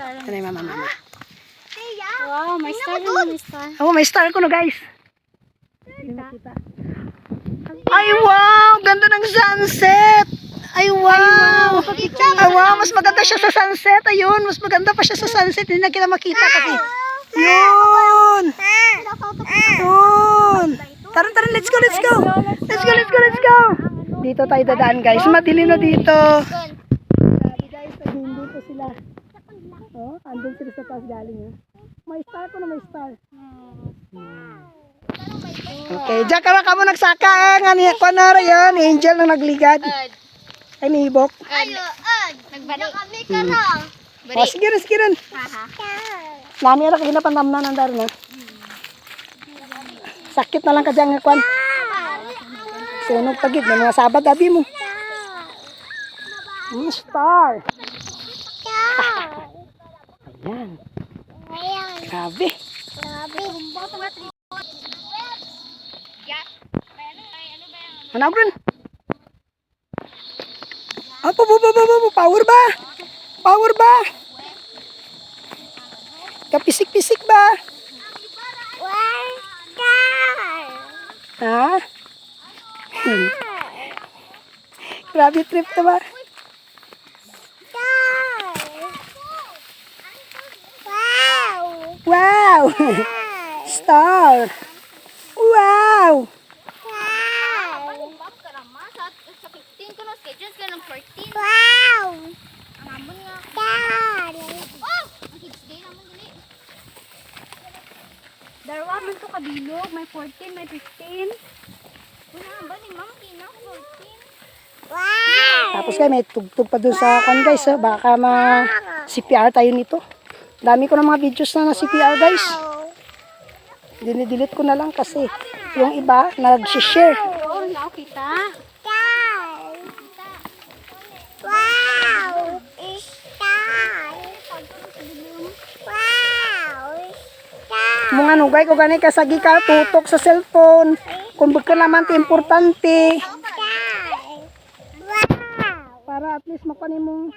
star. Ano yung mama, mama? Wow, may star naman, may star. Oh, may star ko no, guys. Hindi makita. Ay, wow! Ganda ng sunset! Ay, wow! Ay, wow! Mas maganda siya sa sunset. Ayun, mas maganda pa siya sa sunset. Hindi na kita makita kasi. Yun! Yun! Tara, tara, let's go, let's go! Let's go, let's go, let's go! Dito tayo dadaan, guys. Madilim na dito. Grabe, guys. Naging dito sila. Oh, andun sila sa taas galing, oh. May star ko na may star. Okay, diyan ka na ka mo nagsaka. Nga niya ko na rin yun. Angel na nagligad. Ay, nihibok. Nagbalik. Kami ka Oh, sige rin, sige rin. Nami ara kagina pandamnan ang daro na. Sakit na lang ka dyan nga kwan. Sunog pagid may mga sabad abi mo. Mm, star. Ayan. Grabe. Hanap rin. Apa, apa, apa, apa, power ba? Power ba? Kapisik-pisik ba? Ha? Hmm. Grabe trip to ba? Wow! Star! Wow! Darwa man to kabilog, may 14, may 15. Wala ba ni ma'am kina 14? Tapos kayo may tugtog pa dun sa kwan guys. Baka ma CPR tayo nito. Dami ko ng mga videos na na CPR guys. Dinidelete ko na lang kasi yung iba nag-share. Oo, oh, kita. Mga nugay ko kasagi ka tutok sa cellphone. Kung baka naman ti importante. Para at least makunin mo.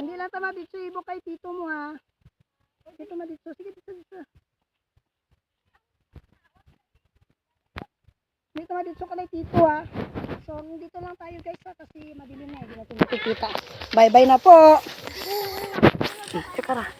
Hindi lang tama dito ibo kay tito mo ha. Dito ma dito. Sige dito dito. Dito ma dito ka kay tito ha. So dito lang tayo guys ha kasi madilim na hindi natin makikita. Bye bye na po. Teka ra.